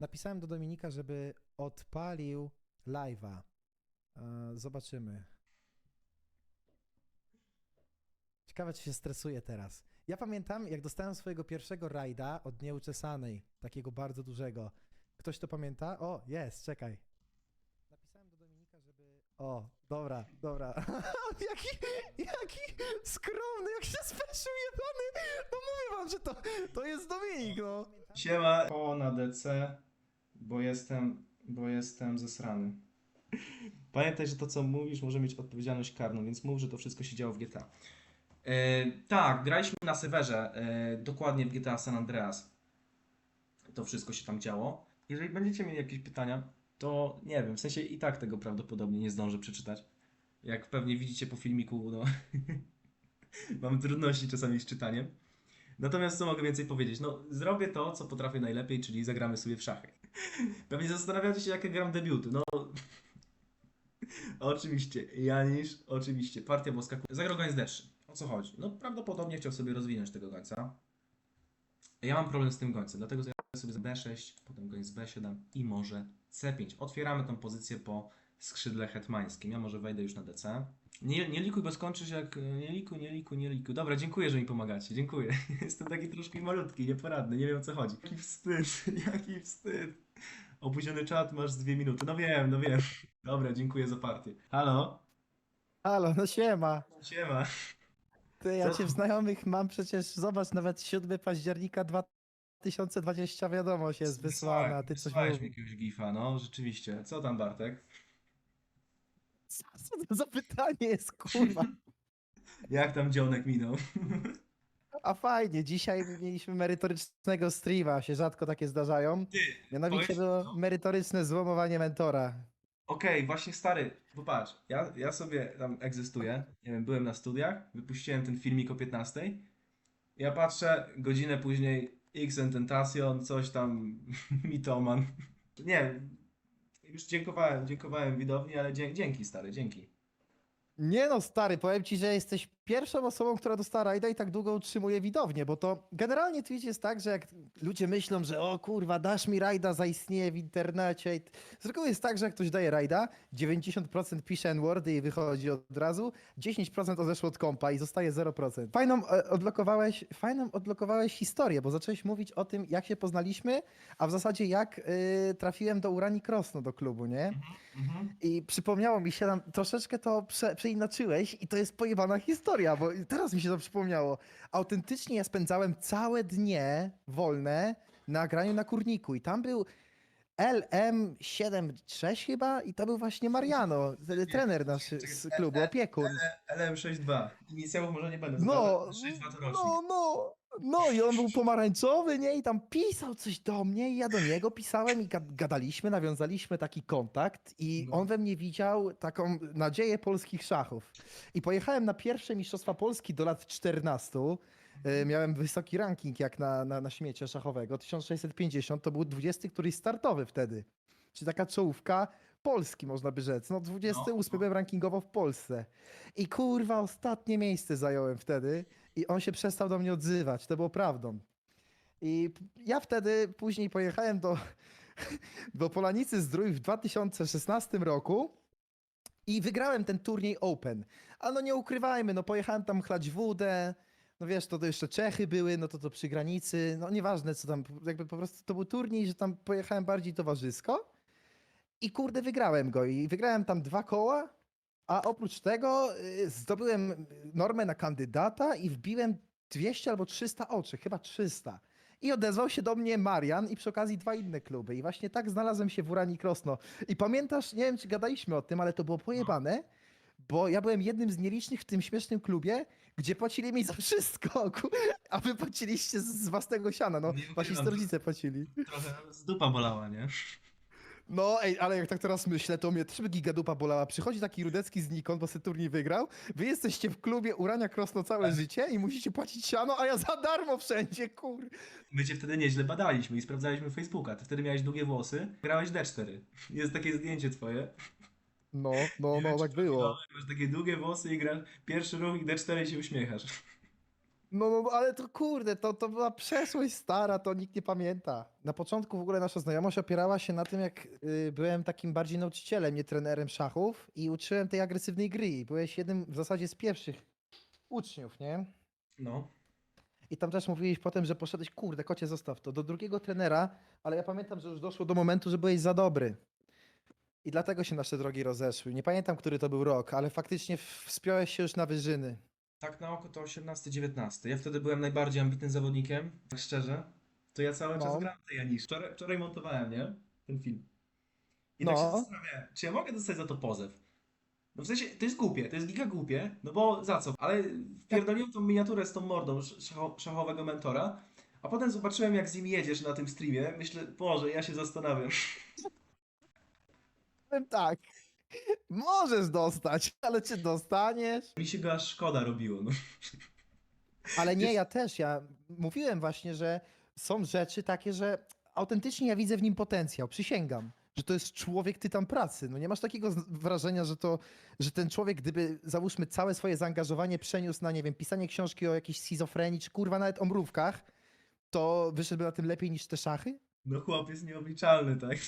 Napisałem do Dominika, żeby odpalił live'a. E, Zobaczymy. Ciekawe, czy się stresuje teraz. Ja pamiętam, jak dostałem swojego pierwszego rajda od nieuczesanej, takiego bardzo dużego. Ktoś to pamięta? O, jest, czekaj. Napisałem do Dominika, żeby... O, dobra, dobra. jaki, jaki skromny, jak się speszył jebany. No mówię wam, że to, to jest Dominik, no. Siema o na DC, bo jestem, bo jestem zesrany. Pamiętaj, że to co mówisz może mieć odpowiedzialność karną, więc mów, że to wszystko się działo w GTA. E, tak, graliśmy na serwerze, e, dokładnie w GTA San Andreas. To wszystko się tam działo. Jeżeli będziecie mieli jakieś pytania, to nie wiem, w sensie i tak tego prawdopodobnie nie zdążę przeczytać. Jak pewnie widzicie po filmiku, no mam trudności czasami z czytaniem. Natomiast co mogę więcej powiedzieć? No, zrobię to, co potrafię najlepiej, czyli zagramy sobie w szachy. Pewnie zastanawiacie się, jakie gram debiuty. No, oczywiście, Janisz, oczywiście, partia boska. Zagrał goń z D3. O co chodzi? No, prawdopodobnie chciał sobie rozwinąć tego gońca. Ja mam problem z tym gońcem, dlatego sobie z B6, potem goń z B7 i może C5. Otwieramy tą pozycję po skrzydle hetmańskim. Ja może wejdę już na DC. Nie, nie likuj, bo skończysz jak... Nie likuj, nie likuj, nie likuj. Dobra, dziękuję, że mi pomagacie. Dziękuję. Jestem taki troszkę malutki, nieporadny, nie wiem o co chodzi. Jaki wstyd, jaki wstyd. Opóźniony czat masz dwie minuty. No wiem, no wiem. Dobra, dziękuję za partię. Halo? Halo, no siema. Siema. Ty, ja Co cię w znajomych mam przecież, zobacz, nawet 7 października 2020 wiadomość jest wysłana, ty coś Wysłałeś mi mówisz. jakiegoś gifa, no rzeczywiście. Co tam Bartek? Co to za pytanie jest, kurwa? Jak tam dzionek minął? A fajnie, dzisiaj mieliśmy merytorycznego streama, się rzadko takie zdarzają. Ty, Mianowicie powiedz- było no. merytoryczne złomowanie mentora. Okej, właśnie stary, popatrz, ja, ja sobie tam egzystuję, nie wiem, byłem na studiach, wypuściłem ten filmik o 15, ja patrzę, godzinę później X Tentacion, coś tam, mitoman. Nie, już dziękowałem, dziękowałem widowni, ale dzie dzięki stary, dzięki. Nie no, stary, powiem ci, że jesteś pierwszą osobą, która dostała rajda i tak długo utrzymuje widownię, bo to generalnie Twitch jest tak, że jak ludzie myślą, że o kurwa, dasz mi rajda, zaistnieje w internecie. I... Z reguły jest tak, że jak ktoś daje rajda, 90% pisze n-wordy i wychodzi od razu, 10% odeszło od kompa i zostaje 0%. Fajną e, odblokowałeś, fajną odblokowałeś historię, bo zacząłeś mówić o tym, jak się poznaliśmy, a w zasadzie jak y, trafiłem do Urani Krosno do klubu, nie? Mhm. I przypomniało mi się tam, troszeczkę to prze, przeinaczyłeś i to jest pojebana historia, bo teraz mi się to przypomniało. Autentycznie ja spędzałem całe dnie wolne na graniu na kurniku i tam był LM76 chyba i to był właśnie Mariano, trener nasz z klubu, opiekun. LM62, inicjałów może nie będę No, zdradzał, 62 to rocznik. no, no, no i on był pomarańczowy, nie? I tam pisał coś do mnie i ja do niego pisałem i gad- gadaliśmy, nawiązaliśmy taki kontakt i No. on we mnie widział taką nadzieję polskich szachów. I pojechałem na pierwsze Mistrzostwa Polski do lat 14. E, Miałem wysoki ranking jak na, na, na śmiecie szachowego. 1650 to był 20 któryś startowy wtedy. Czyli taka czołówka Polski, można by rzec. No 28 no. byłem rankingowo w Polsce. I kurwa, ostatnie miejsce zająłem wtedy i on się przestał do mnie odzywać. To było prawdą. I ja wtedy później pojechałem do, do Polanicy Zdrój w 2016 roku i wygrałem ten turniej Open. A no nie ukrywajmy, no pojechałem tam chlać wódę, no wiesz, to, to jeszcze Czechy były, no to to przy granicy, no nieważne co tam, jakby po prostu to był turniej, że tam pojechałem bardziej towarzysko i kurde wygrałem go i wygrałem tam dwa koła, a oprócz tego y, zdobyłem normę na kandydata i wbiłem 200 albo 300 oczy, chyba 300. I odezwał się do mnie Marian i przy okazji dwa inne kluby. I właśnie tak znalazłem się w Urani Krosno. I pamiętasz, nie wiem czy gadaliśmy o tym, ale to było pojebane, bo ja byłem jednym z nielicznych w tym śmiesznym klubie, gdzie płacili mi za wszystko, ku- a wy płaciliście z, z własnego siana. No, Nie wasi ukrywam, rodzice płacili. Trochę z dupa bolała, nie? No, ej, ale jak tak teraz myślę, to mnie też by gigadupa bolała. Przychodzi taki Rudecki znikąd, bo sobie turniej wygrał. Wy jesteście w klubie Urania Krosno całe życie i musicie płacić siano, a ja za darmo wszędzie, kur... My cię wtedy nieźle badaliśmy i sprawdzaliśmy Facebooka. Ty wtedy miałeś długie włosy, grałeś D4. Jest takie zdjęcie twoje. No, no, no, tak było. Masz takie długie włosy i grasz pierwszy ruch i D4 i się uśmiechasz. No, no, ale to kurde, to, to była przeszłość stara, to nikt nie pamięta. Na początku w ogóle nasza znajomość opierała się na tym, jak y, byłem takim bardziej nauczycielem, nie trenerem szachów i uczyłem tej agresywnej gry. I byłeś jednym w zasadzie z pierwszych uczniów, nie? No. I tam też mówiłeś potem, że poszedłeś, kurde, kocie, zostaw to, do drugiego trenera, ale ja pamiętam, że już doszło do momentu, że byłeś za dobry. I dlatego się nasze drogi rozeszły. Nie pamiętam, który to był rok, ale faktycznie wspiąłeś się już na wyżyny. Tak na oko to 18-19. Ja wtedy byłem najbardziej ambitnym zawodnikiem, tak szczerze. To ja cały No. czas grałem tej Janisz. Wczoraj, wczoraj montowałem, nie? Ten film. I tak No. się zastanawiałem, czy ja mogę dostać za to pozew? No w sensie, to jest głupie, to jest giga głupie, no bo za co? Ale wpierdoliłem tą miniaturę z tą mordą sz- szacho, szachowego mentora, a potem zobaczyłem jak z nim jedziesz na tym streamie, myślę, Boże, ja się zastanawiam. Tak, możesz dostać, ale czy dostaniesz? Mi się go aż szkoda robiło, no. Ale nie, ja też. Ja mówiłem właśnie, że są rzeczy takie, że autentycznie ja widzę w nim potencjał. Przysięgam, że to jest człowiek tytan pracy. No nie masz takiego z- wrażenia, że to, że ten człowiek, gdyby załóżmy całe swoje zaangażowanie przeniósł na, nie wiem, pisanie książki o jakiejś schizofrenii, czy kurwa nawet o mrówkach, to wyszedłby na tym lepiej niż te szachy? No chłop jest nieobliczalny, tak?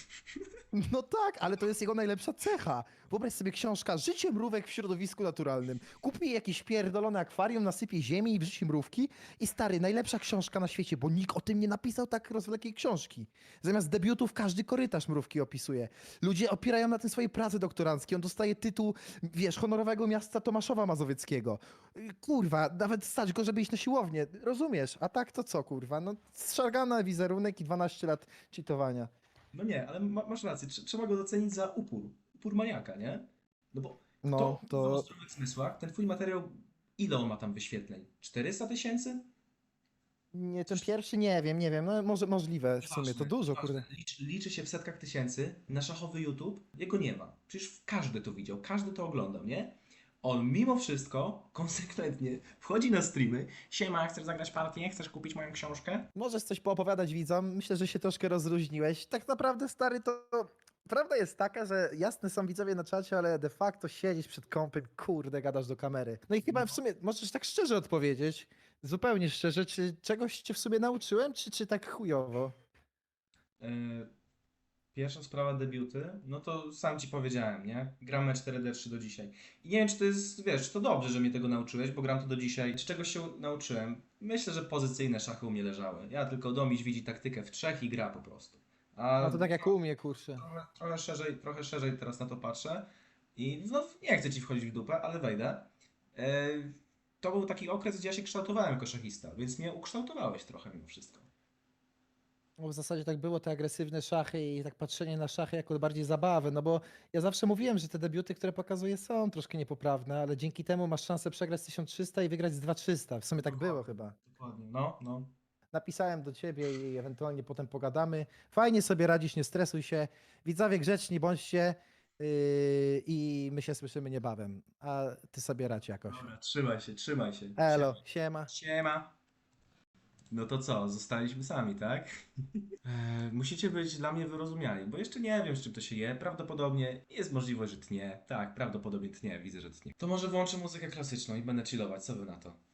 No tak, ale to jest jego najlepsza cecha. Wyobraź sobie książka Życie mrówek w środowisku naturalnym. Kup jej jakieś pierdolone akwarium, nasypie ziemi i wrzuci mrówki i stary, najlepsza książka na świecie, bo nikt o tym nie napisał tak rozwlekkiej książki. Zamiast debiutów każdy korytarz mrówki opisuje. Ludzie opierają na tym swoje prace doktoranckie. On dostaje tytuł, wiesz, honorowego miasta Tomaszowa Mazowieckiego. Y, Kurwa, nawet stać go, żeby iść na siłownię. Rozumiesz? A tak to co, kurwa? No, szargana wizerunek i 12 lat cheatowania. No nie, ale ma, masz rację, tr- trzeba go docenić za upór. Upór maniaka, nie? No bo No, to, to... w zmysłach, ten twój materiał, ile on ma tam wyświetleń? 400 tysięcy? Nie, ten pierwszy nie wiem, nie wiem, no może możliwe w sumie, to dużo, kurde. Liczy, liczy się w setkach tysięcy, na szachowy YouTube jego nie ma. Przecież każdy to widział, każdy to oglądał, nie? On mimo wszystko konsekwentnie wchodzi na streamy. Siema, chcesz zagrać partię? Chcesz kupić moją książkę? Możesz coś poopowiadać widzom, myślę, że się troszkę rozluźniłeś. Tak naprawdę, stary, to... Prawda jest taka, że jasne są widzowie na czacie, ale de facto siedzisz przed kąpem, kurde, gadasz do kamery. No i chyba w sumie możesz tak szczerze odpowiedzieć, zupełnie szczerze, czy czegoś cię w sumie nauczyłem, czy, czy tak chujowo? Yy, Pierwsza sprawa debiuty, no to sam ci powiedziałem, nie? Gramy 4D3 do dzisiaj. I nie wiem, czy to jest, wiesz, czy to dobrze, że mnie tego nauczyłeś, bo gram to do dzisiaj. Czy czegoś się nauczyłem? Myślę, że pozycyjne szachy u mnie leżały. Ja tylko domiś widzi taktykę w trzech i gra po prostu. A No to tak jak u mnie, kurczę. trochę, trochę, szerzej, trochę szerzej teraz na to patrzę i no nie chcę ci wchodzić w dupę, ale wejdę. E, to był taki okres, gdzie ja się kształtowałem jako szachista, więc mnie ukształtowałeś trochę mimo wszystko. No w zasadzie tak było, te agresywne szachy i tak patrzenie na szachy jako bardziej zabawę, no bo ja zawsze mówiłem, że te debiuty, które pokazuję są troszkę niepoprawne, ale dzięki temu masz szansę przegrać z 1300 i wygrać z 2300. W sumie tak było chyba. Dokładnie, no, no. Napisałem do ciebie i ewentualnie potem pogadamy. Fajnie sobie radzisz, nie stresuj się. Widzowie grzeczni bądźcie yy, i my się słyszymy niebawem. A ty sobie radź jakoś. Dobra, trzymaj się, trzymaj się. Elo, siema. Siema. No to co, zostaliśmy sami, tak? E, musicie być dla mnie wyrozumiali, bo jeszcze nie wiem, z czym to się je. Prawdopodobnie jest możliwość, że tnie. Tak, prawdopodobnie tnie, widzę, że tnie. To może włączę muzykę klasyczną i będę chillować, co wy na to?